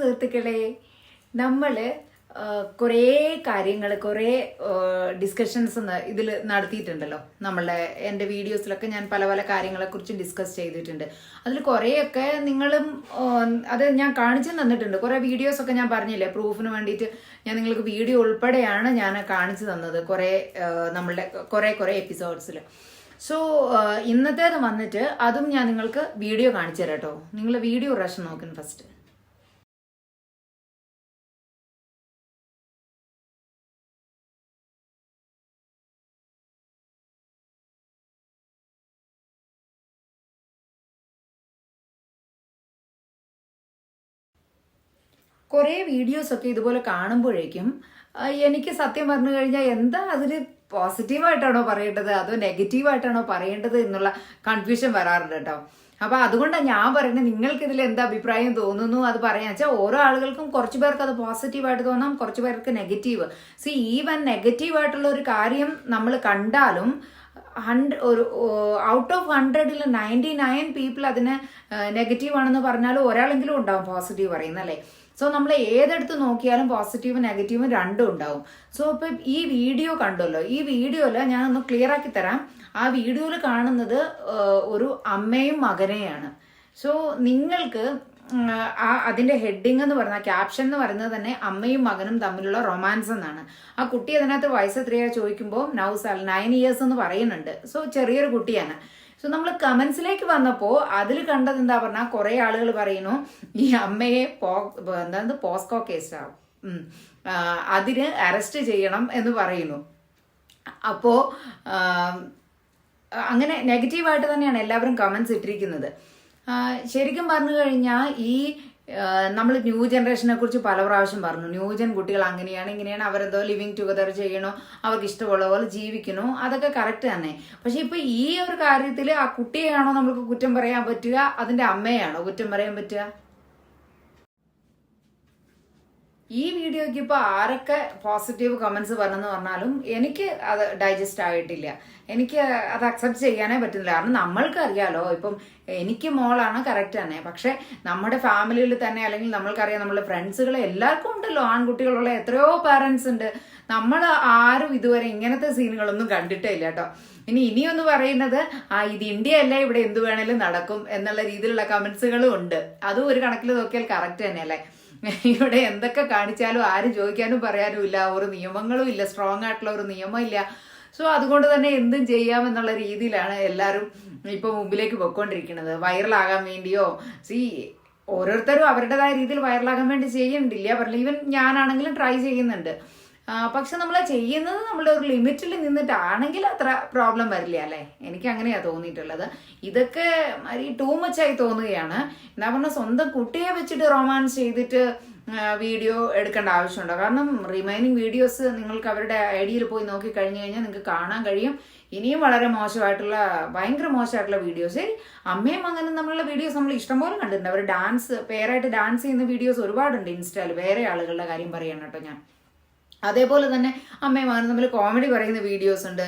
സുഹൃത്തുക്കളെ നമ്മൾ കുറേ കാര്യങ്ങൾ കുറേ ഡിസ്കഷൻസ് ഇതിൽ നടത്തിയിട്ടുണ്ടല്ലോ. നമ്മളുടെ എന്റെ വീഡിയോസിലൊക്കെ ഞാൻ പല പല കാര്യങ്ങളെക്കുറിച്ച് ഡിസ്കസ് ചെയ്തിട്ടുണ്ട്. അതിൽ കുറേയൊക്കെ നിങ്ങളും അത് ഞാൻ കാണിച്ചു തന്നിട്ടുണ്ട്. കുറേ വീഡിയോസൊക്കെ ഞാൻ പറഞ്ഞില്ലേ പ്രൂഫിന് വേണ്ടിയിട്ട് ഞാൻ നിങ്ങൾക്ക് വീഡിയോ ഉൾപ്പെടെയാണ് ഞാൻ കാണിച്ചു തന്നത് കുറേ നമ്മളുടെ കുറേ കുറേ എപ്പിസോഡ്സിൽ സോ ഇന്നത്തേത് വന്നിട്ട് അതും ഞാൻ നിങ്ങൾക്ക് വീഡിയോ കാണിച്ചു തരാം കേട്ടോ നിങ്ങൾ വീഡിയോ പ്രാവശ്യം നോക്കുന്നു ഫസ്റ്റ് കുറേ വീഡിയോസൊക്കെ ഇതുപോലെ കാണുമ്പോഴേക്കും എനിക്ക് സത്യം പറഞ്ഞു കഴിഞ്ഞാൽ എന്താ അതിൽ പോസിറ്റീവായിട്ടാണോ പറയേണ്ടത്? അതോ നെഗറ്റീവായിട്ടാണോ പറയേണ്ടത് എന്നുള്ള കൺഫ്യൂഷൻ വരാറുണ്ട് കേട്ടോ. അപ്പൊ അതുകൊണ്ടാണ് ഞാൻ പറയുന്നത് നിങ്ങൾക്ക് ഇതിൽ എന്താ അഭിപ്രായം തോന്നുന്നു അത് പറയാൻ വെച്ചാൽ ഓരോ ആളുകൾക്കും കുറച്ച് പേർക്ക് അത് പോസിറ്റീവായിട്ട് തോന്നാം കുറച്ച് പേർക്ക് നെഗറ്റീവ് സി ഈവൻ നെഗറ്റീവായിട്ടുള്ള ഒരു കാര്യം നമ്മൾ കണ്ടാലും ഹൺഡ്രഡ് ഒരു ഔട്ട് ഓഫ് ഹൺഡ്രഡിൽ നയന്റി നയൻ പീപ്പിൾ അതിന് നെഗറ്റീവ് ആണെന്ന് പറഞ്ഞാലും ഒരാളെങ്കിലും ഉണ്ടാവും പോസിറ്റീവ് പറയുന്നത് അല്ലേ? സോ നമ്മൾ ഏതെടുത്ത് നോക്കിയാലും പോസിറ്റീവും നെഗറ്റീവും രണ്ടും ഉണ്ടാവും. സോ ഇപ്പം ഈ വീഡിയോ കണ്ടല്ലോ. ഈ വീഡിയോയിൽ ഞാൻ ഒന്ന് ക്ലിയർ ആക്കി തരാം. ആ വീഡിയോയിൽ കാണുന്നത് ഒരു അമ്മയും മകനെയാണ്. സോ നിങ്ങൾക്ക് ആ അതിന്റെ ഹെഡിങ് എന്ന് പറഞ്ഞ ക്യാപ്ഷൻ എന്ന് പറയുന്നത് തന്നെ അമ്മയും മകനും തമ്മിലുള്ള റൊമാൻസ് എന്നാണ്. ആ കുട്ടി അതിനകത്ത് വയസ്സ് എത്രയാ ചോദിക്കുമ്പോൾ നൗസ് നയൻ ഇയേഴ്സ് എന്ന് പറയുന്നുണ്ട്. സോ ചെറിയൊരു കുട്ടിയാണ്. സോ നമ്മൾ കമൻസിലേക്ക് വന്നപ്പോൾ അതിൽ കണ്ടത് എന്താ പറഞ്ഞാൽ കുറെ ആളുകൾ പറയുന്നു ഈ അമ്മയെ പോ എന്താ പോസ്കോ കേസാവും. അതിന് അറസ്റ്റ് ചെയ്യണം എന്ന് പറയുന്നു. അപ്പോ ആം, അങ്ങനെ നെഗറ്റീവായിട്ട് തന്നെയാണ് എല്ലാവരും കമൻസ് ഇട്ടിരിക്കുന്നത്. ശരിക്കും പറഞ്ഞു കഴിഞ്ഞാൽ ഈ നമ്മൾ ന്യൂ ജനറേഷനെ കുറിച്ച് പല പ്രാവശ്യം പറഞ്ഞു. ന്യൂ ജൻ കുട്ടികൾ അങ്ങനെയാണ് ഇങ്ങനെയാണ്. അവരെന്തോ ലിവിങ് ടുഗദർ ചെയ്യണോ അവർക്ക് ഇഷ്ടമുള്ള പോലെ ജീവിക്കണോ അതൊക്കെ കറക്റ്റ് തന്നെ. പക്ഷെ ഇപ്പൊ ഈ ഒരു കാര്യത്തിൽ ആ കുട്ടിയെയാണോ നമുക്ക് കുറ്റം പറയാൻ പറ്റുക? അതിന്റെ അമ്മയാണോ കുറ്റം പറയാൻ പറ്റുക? ഈ വീഡിയോയ്ക്ക് ഇപ്പോൾ ആരൊക്കെ പോസിറ്റീവ് കമൻസ് പറഞ്ഞെന്ന് പറഞ്ഞാലും എനിക്ക് അത് ഡൈജസ്റ്റ് ആയിട്ടില്ല. എനിക്ക് അത് അക്സെപ്റ്റ് ചെയ്യാനേ പറ്റുന്നില്ല. കാരണം നമ്മൾക്ക് അറിയാലോ ഇപ്പം എനിക്ക് മോളാണ് കറക്റ്റ് തന്നെ. പക്ഷെ നമ്മുടെ ഫാമിലിയിൽ തന്നെ അല്ലെങ്കിൽ നമ്മൾക്കറിയാം നമ്മുടെ ഫ്രണ്ട്സുകൾ എല്ലാവർക്കും ഉണ്ടല്ലോ. ആൺകുട്ടികളുള്ള എത്രയോ പാരൻസ് ഉണ്ട്. നമ്മൾ ആരും ഇതുവരെ ഇങ്ങനത്തെ സീനുകളൊന്നും കണ്ടിട്ടേ ഇല്ല കേട്ടോ. ഇനി ഇനിയൊന്ന് പറയുന്നത് ആ ഇത് ഇന്ത്യ അല്ല ഇവിടെ എന്ത് വേണേലും നടക്കും എന്നുള്ള രീതിയിലുള്ള കമൻസുകളും ഉണ്ട്. അതും ഒരു കണക്കിൽ നോക്കിയാൽ കറക്റ്റ് തന്നെയല്ലേ? ഇവിടെ എന്തൊക്കെ കാണിച്ചാലും ആരും ചോദിക്കാനും പറയാനും ഇല്ല. ഒരു നിയമങ്ങളും ഇല്ല. സ്ട്രോങ് ആയിട്ടുള്ള ഒരു നിയമം ഇല്ല. സോ അതുകൊണ്ട് തന്നെ എന്തും ചെയ്യാം എന്നുള്ള രീതിയിലാണ് എല്ലാവരും ഇപ്പൊ മുമ്പിലേക്ക് പൊയ്ക്കൊണ്ടിരിക്കുന്നത്. വൈറലാകാൻ വേണ്ടിയോ? സി ഓരോരുത്തരും അവരുടേതായ രീതിയിൽ വൈറലാകാൻ വേണ്ടി ചെയ്യുന്നുണ്ടില്ല പറഞ്ഞില്ല ഈവൻ ഞാനാണെങ്കിലും ട്രൈ ചെയ്യുന്നുണ്ട്. പക്ഷെ നമ്മൾ ചെയ്യുന്നത് നമ്മൾ ഒരു ലിമിറ്റിൽ നിന്നിട്ടാണെങ്കിൽ അത്ര പ്രോബ്ലം വരില്ല അല്ലേ? എനിക്ക് അങ്ങനെയാ തോന്നിയിട്ടുള്ളത്. ഇതൊക്കെ ഈ ടൂ മച്ചായി തോന്നുകയാണ്. എന്താ പറഞ്ഞാൽ സ്വന്തം കുട്ടിയെ വെച്ചിട്ട് റൊമാൻസ് ചെയ്തിട്ട് വീഡിയോ എടുക്കേണ്ട ആവശ്യമുണ്ടോ? കാരണം റിമൈനിങ് വീഡിയോസ് നിങ്ങൾക്ക് അവരുടെ ഐഡിയയിൽ പോയി നോക്കി കഴിഞ്ഞു കഴിഞ്ഞാൽ നിങ്ങൾക്ക് കാണാൻ കഴിയും. ഇനിയും വളരെ മോശമായിട്ടുള്ള ഭയങ്കര മോശമായിട്ടുള്ള വീഡിയോസ് അമ്മയും അങ്ങനെ നമ്മളുടെ വീഡിയോസ് നമ്മൾ ഇഷ്ടംപോലെ കണ്ടിട്ടുണ്ട്. അവർ ഡാൻസ് പേരായിട്ട് ഡാൻസ് ചെയ്യുന്ന വീഡിയോസ് ഒരുപാടുണ്ട് ഇൻസ്റ്റയിൽ. വേറെ ആളുകളുടെ കാര്യം കേട്ടോ ഞാൻ. അതേപോലെ തന്നെ അമ്മയും തമ്മിൽ കോമഡി പറയുന്ന വീഡിയോസ് ഉണ്ട്.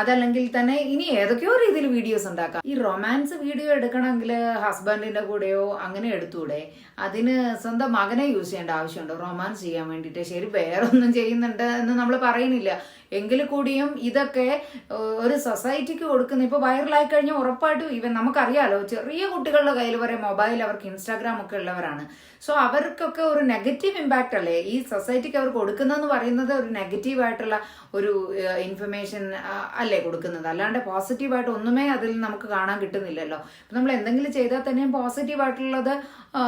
അതല്ലെങ്കിൽ തന്നെ ഇനി ഏതൊക്കെയോ രീതിയിൽ വീഡിയോസ് ഉണ്ടാക്കാം. ഈ റൊമാൻസ് വീഡിയോ എടുക്കണമെങ്കിൽ ഹസ്ബൻഡിന്റെ കൂടെയോ അങ്ങനെ എടുത്തൂടെ? അതിന് സ്വന്തം മകനെ യൂസ് ചെയ്യേണ്ട ആവശ്യമുണ്ടോ? റൊമാൻസ് ചെയ്യാൻ വേണ്ടിയിട്ട് ശരി വേറൊന്നും ചെയ്യുന്നുണ്ട് എന്ന് നമ്മൾ പറയുന്നില്ല. എങ്കിൽ കൂടിയും ഇതൊക്കെ ഒരു സൊസൈറ്റിക്ക് കൊടുക്കുന്ന ഇപ്പൊ വൈറലായി കഴിഞ്ഞാൽ ഉറപ്പായിട്ടും ഇവൻ നമുക്കറിയാലോ ചെറിയ കുട്ടികളുടെ കയ്യിൽ വരെ മൊബൈൽ അവർക്ക് ഇൻസ്റ്റാഗ്രാം ഒക്കെ ഉള്ളവരാണ്. സോ അവർക്കൊക്കെ ഒരു നെഗറ്റീവ് ഇമ്പാക്റ്റ് അല്ലേ? ഈ സൊസൈറ്റിക്ക് അവർ കൊടുക്കുന്നതെന്ന് പറയുന്നത് ഒരു നെഗറ്റീവ് ആയിട്ടുള്ള ഒരു ഇൻഫർമേഷൻ അല്ലേ കൊടുക്കുന്നത്. അല്ലാണ്ട് പോസിറ്റീവായിട്ട് ഒന്നുമേ അതിൽ നമുക്ക് കാണാൻ കിട്ടുന്നില്ലല്ലോ. അപ്പം നമ്മൾ എന്തെങ്കിലും ചെയ്താൽ തന്നെയും പോസിറ്റീവ് ആയിട്ടുള്ളത് ആ,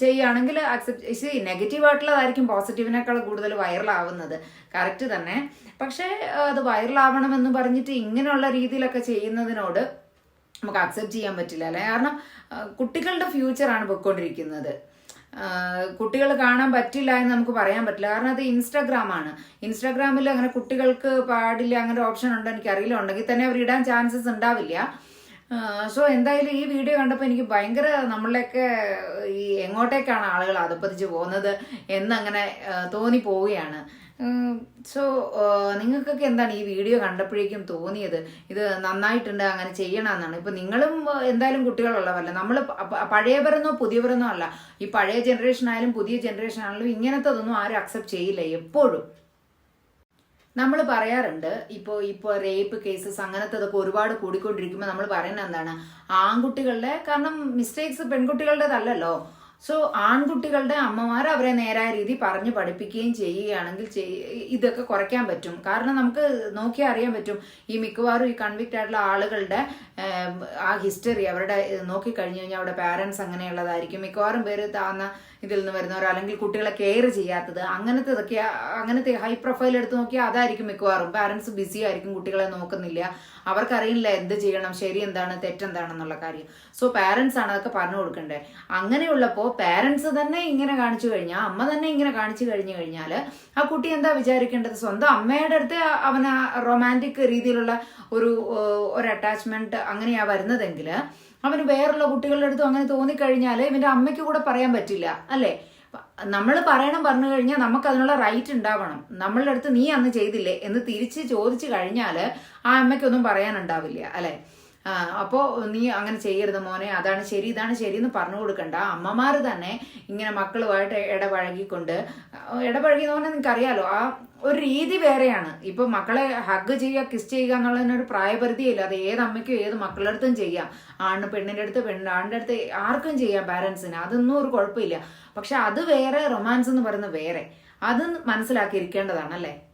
ചെയ്യുകയാണെങ്കിൽ അക്സെപ്റ്റ് നെഗറ്റീവ് ആയിട്ടുള്ളതായിരിക്കും പോസിറ്റീവിനേക്കാൾ കൂടുതൽ വൈറലാവുന്നത് കറക്റ്റ് തന്നെ. പക്ഷേ അത് വൈറലാവണമെന്ന് പറഞ്ഞിട്ട് ഇങ്ങനെയുള്ള രീതിയിലൊക്കെ ചെയ്യുന്നതിനോട് നമുക്ക് അക്സെപ്റ്റ് ചെയ്യാൻ പറ്റില്ല അല്ലേ? കാരണം കുട്ടികളുടെ ഫ്യൂച്ചറാണ് പൊയ്ക്കൊണ്ടിരിക്കുന്നത്. കുട്ടികൾ കാണാൻ പറ്റില്ല എന്ന് നമുക്ക് പറയാൻ പറ്റില്ല. കാരണം അത് ഇൻസ്റ്റാഗ്രാം ആണ്. ഇൻസ്റ്റാഗ്രാമിൽ അങ്ങനെ കുട്ടികൾക്ക് പാടില്ല അങ്ങനെ ഓപ്ഷൻ ഉണ്ടോ എനിക്കറിയില്ല ഉണ്ടെങ്കിൽ തന്നെ അവർ ഇടാൻ ചാൻസസ് ഉണ്ടാവില്ല. സോ എന്തായാലും ഈ വീഡിയോ കണ്ടപ്പോൾ എനിക്ക് ഭയങ്കര നമ്മളെയൊക്കെ ഈ എങ്ങോട്ടേക്കാണ് ആളുകൾ അതപ്പതിച്ച് പോകുന്നത് എന്നങ്ങനെ തോന്നി പോവുകയാണ് സോ നിങ്ങൾക്കൊക്കെ എന്താണ് ഈ വീഡിയോ കണ്ടപ്പോഴേക്കും തോന്നിയത്? ഇത് നന്നായിട്ടുണ്ട് അങ്ങനെ ചെയ്യണമെന്നാണ് ഇപ്പൊ നിങ്ങളും എന്തായാലും കുട്ടികളുള്ളവല്ല നമ്മൾ പഴയവരെന്നോ പുതിയവരെന്നോ അല്ല. ഈ പഴയ ജനറേഷൻ ആയാലും പുതിയ ജനറേഷൻ ആണെങ്കിലും ഇങ്ങനത്തതൊന്നും ആരും അക്സെപ്റ്റ് ചെയ്യില്ല എപ്പോഴും. നമ്മൾ പറയാറുണ്ട് ഇപ്പോൾ ഇപ്പോൾ റേപ്പ് കേസസ് അങ്ങനത്തതൊക്കെ ഒരുപാട് കൂടിക്കൊണ്ടിരിക്കുമ്പോൾ നമ്മൾ പറയുന്നത് എന്താണ്? ആൺകുട്ടികളുടെ കാരണം മിസ്റ്റേക്സ് പെൺകുട്ടികളുടേതല്ലല്ലോ. സോ ആൺകുട്ടികളുടെ അമ്മമാർ അവരെ നേരായ രീതി പറഞ്ഞു പഠിപ്പിക്കുകയും ചെയ്യുകയാണെങ്കിൽ ചെയ്- ഇതൊക്കെ കുറയ്ക്കാൻ പറ്റും. കാരണം നമുക്ക് നോക്കിയാൽ അറിയാൻ പറ്റും. ഈ മിക്കവാറും ഈ കൺവിക്റ്റ് ആയിട്ടുള്ള ആളുകളുടെ ആ ഹിസ്റ്ററി അവരുടെ നോക്കിക്കഴിഞ്ഞു കഴിഞ്ഞാൽ അവിടെ പാരൻസ് അങ്ങനെയുള്ളതായിരിക്കും. മിക്കവാറും പേര് താന്ന ഇതിൽ നിന്ന് വരുന്നവർ അല്ലെങ്കിൽ കുട്ടികളെ കെയർ ചെയ്യാത്തത് അങ്ങനത്തെ ഇതൊക്കെ അങ്ങനത്തെ ഹൈ പ്രൊഫൈൽ എടുത്ത് നോക്കിയാൽ അതായിരിക്കും മിക്കവാറും. പാരൻസ് ബിസി ആയിരിക്കും കുട്ടികളെ നോക്കുന്നില്ല. അവർക്കറിയില്ല എന്ത് ചെയ്യണം ശരി എന്താണ് തെറ്റെന്താണെന്നുള്ള കാര്യം. സോ പാരൻസ് ആണ് അതൊക്കെ പറഞ്ഞു കൊടുക്കണ്ടേ. അങ്ങനെയുള്ളപ്പോൾ പാരൻസ് തന്നെ ഇങ്ങനെ കാണിച്ചു കഴിഞ്ഞാൽ അമ്മ തന്നെ ഇങ്ങനെ കാണിച്ചു കഴിഞ്ഞു കഴിഞ്ഞാൽ ആ കുട്ടി എന്താ വിചാരിക്കേണ്ടത്? സ്വന്തം അമ്മയുടെ അടുത്ത് അവന് റൊമാന്റിക് രീതിയിലുള്ള ഒരു ഒരു അറ്റാച്ച്മെന്റ് അങ്ങനെയാ വരുന്നതെങ്കിൽ അവന് വേറുള്ള കുട്ടികളുടെ അടുത്തും അങ്ങനെ തോന്നിക്കഴിഞ്ഞാൽ ഇവന്റെ അമ്മയ്ക്ക് കൂടെ പറയാൻ പറ്റില്ല അല്ലേ? നമ്മൾ പറയണം പറഞ്ഞു കഴിഞ്ഞാൽ നമുക്ക് അതിനുള്ള റൈറ്റ് ഉണ്ടാവണം. നമ്മളുടെ അടുത്ത് നീ അന്ന് ചെയ്തില്ലേ എന്ന് തിരിച്ച് ചോദിച്ചു കഴിഞ്ഞാൽ ആ അമ്മയ്ക്കൊന്നും പറയാനുണ്ടാവില്ല അല്ലേ? അപ്പോൾ അപ്പോ നീ അങ്ങനെ ചെയ്യരുത് മോനെ അതാണ് ശരി ഇതാണ് ശരി എന്ന് പറഞ്ഞു കൊടുക്കണ്ട. അമ്മമാർ തന്നെ ഇങ്ങനെ മക്കളുമായിട്ട് ഇടപഴകിക്കൊണ്ട് ഇടപഴകിയെന്ന് പറഞ്ഞാൽ നിനക്കറിയാലോ ആ ഒരു രീതി വേറെയാണ്. ഇപ്പൊ മക്കളെ ഹഗ് ചെയ്യുക കിസ് ചെയ്യുക എന്നുള്ളതിനൊരു പ്രായപരിധിയില്ല. അത് ഏത് അമ്മയ്ക്കും ഏത് മക്കളുടെ അടുത്തും ചെയ്യാം. ആണ് പെണ്ണിന്റെ അടുത്ത് പെണ്ണ് ആണിന്റെ അടുത്ത് ആർക്കും ചെയ്യാം പാരന്റ്സിന് അതൊന്നും ഒരു കുഴപ്പമില്ല. പക്ഷെ അത് വേറെ റൊമാൻസ് എന്ന് പറയുന്നത് വേറെ. അത് മനസ്സിലാക്കിയിരിക്കേണ്ടതാണ് അല്ലേ?